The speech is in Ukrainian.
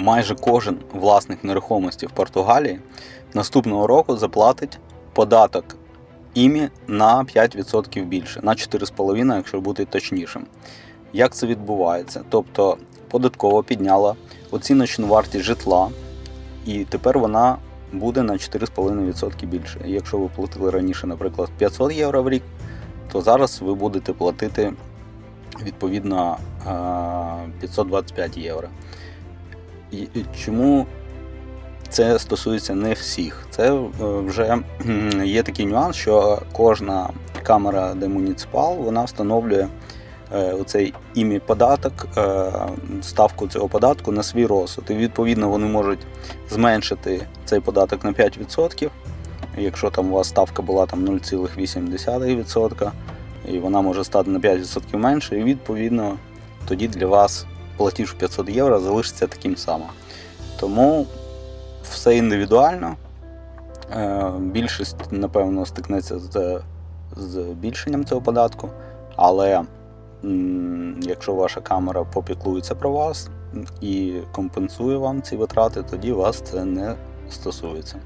майже кожен власник нерухомості в Португалії наступного року заплатить податок імі на 5% більше, на 4,5%, якщо бути точнішим. Як це відбувається? Тобто податкова підняла оціночну вартість житла, і тепер вона буде на 4,5% більше. Якщо ви платили раніше, наприклад, 500 євро в рік, то зараз ви будете платити відповідно е, 525 євро. І і чому це стосується не всіх? Це е, вже є такий нюанс, що кожна камера де муніципал вона встановлює е, оцей імі податок, е, ставку цього податку на свій розсуд. І відповідно вони можуть зменшити цей податок на 5%. Якщо там у вас ставка була там 0,8%, і вона може стати на 5% менше, і відповідно тоді для вас платіж 500 євро залишиться таким самим. Тому все індивідуально. Е, Більшість, напевно, стикнеться з збільшенням цього податку, але якщо ваша камера попіклується про вас і компенсує вам ці витрати, тоді вас це не стосується.